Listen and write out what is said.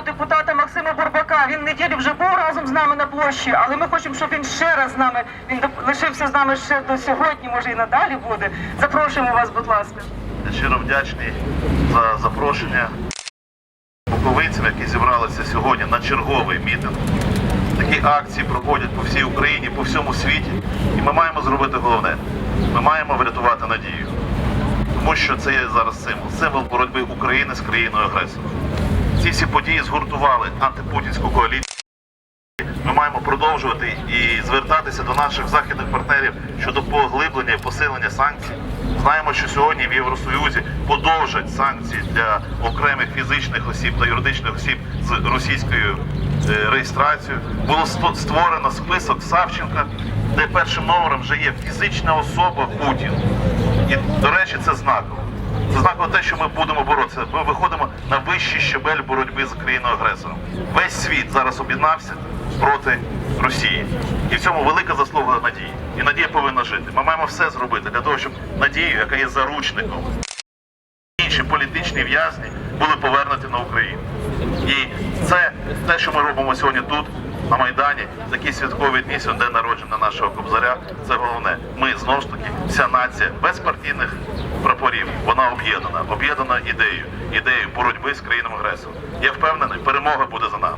депутата Максима Бурбака. Він неділю вже був разом з нами на площі, але ми хочемо, щоб він ще раз з нами він лишився з нами ще до сьогодні, може і надалі буде. Запрошуємо вас, будь ласка. Щиро вдячний за запрошення буковинців, які зібралися сьогодні на черговий мітинг. Такі акції проходять по всій Україні, по всьому світі. І ми маємо зробити головне. Ми маємо врятувати надію. Тому що це є зараз символ, символ боротьби України з країною агресором. Ці всі події згуртували антипутінську коаліцію. Ми маємо продовжувати і звертатися до наших західних партнерів щодо поглиблення і посилення санкцій. Знаємо, що сьогодні в Євросоюзі подовжать санкції для окремих фізичних осіб та юридичних осіб з російською е, реєстрацією. Було створено список Савченка, де першим номером вже є фізична особа Путін. І, до речі, це знаково. Те, що ми будемо боротися. Ми виходимо на вищий щебель боротьби з країною агресором. Весь світ зараз об'єднався проти Росії. І в цьому велика заслуга надії. І надія повинна жити. Ми маємо все зробити для того, щоб надію, яка є заручником, інші політичні в'язні були повернуті на Україну. І це те, що ми робимо сьогодні тут, на Майдані, такі святкові дні, сьогодні народження нашого кобзаря. Це головне. Ми знову ж таки, вся нація без партійних прапорів, вона об'єднана, об'єднана ідеєю, ідеєю боротьби з країною агресором. Я впевнений, перемога буде за нами.